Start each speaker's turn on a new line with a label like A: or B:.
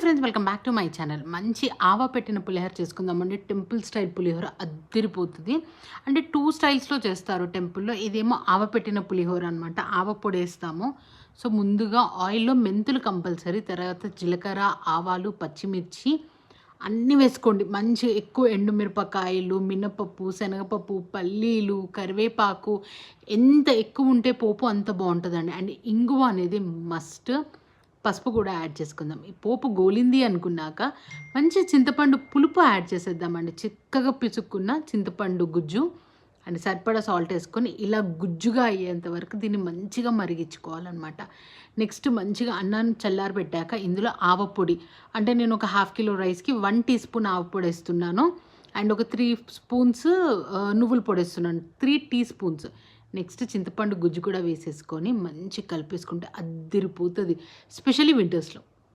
A: Friends welcome back to my channel మంచి ఆవ పెట్టిన పులిహోర చేసుకుందామండి. టెంపుల్ స్టైల్ పులిహోర అద్దరిపోతుంది. అంటే టూ స్టైల్స్లో చేస్తారు టెంపుల్లో ఇదేమో ఆవ పెట్టిన పులిహోర అనమాట ఆవ పొడి వేస్తాము. సో ముందుగా ఆయిల్లో మెంతులు కంపల్సరీ తర్వాత జీలకర్ర ఆవాలు పచ్చిమిర్చి అన్నీ వేసుకోండి. మంచి ఎక్కువ ఎండుమిరపకాయలు మినపప్పు శనగపప్పు పల్లీలు కరివేపాకు ఎంత ఎక్కువ ఉంటే పోపు అంత బాగుంటుందండి. అండ్ ఇంగువ అనేది మస్ట్ పసుపు కూడా యాడ్ చేసుకుందాం. ఈ పోపు గోలింది అనుకున్నాక మంచి చింతపండు పులుపు యాడ్ చేసేద్దామండి. చిక్కగా పిసుక్కున్న చింతపండు గుజ్జు అండ్ సరిపడా సాల్ట్ వేసుకొని ఇలా గుజ్జుగా అయ్యేంత వరకు దీన్ని మంచిగా మరిగించుకోవాలన్నమాట. నెక్స్ట్ మంచిగా అన్నాన్ని చల్లారి పెట్టాక ఇందులో ఆవపొడి అంటే నేను ఒక హాఫ్ కిలో రైస్కి వన్ టీ స్పూన్ ఆవపొడి వేస్తున్నాను. అండ్ ఒక త్రీ స్పూన్స్ నువ్వుల పొడి వేస్తున్నాను. Three tea spoons. నెక్స్ట్ చింతపండు గుజ్జు కూడా వేసేసుకొని మంచి కలిపేసుకుంటే అద్దరిపోతుంది స్పెషల్లీ వింటర్స్లో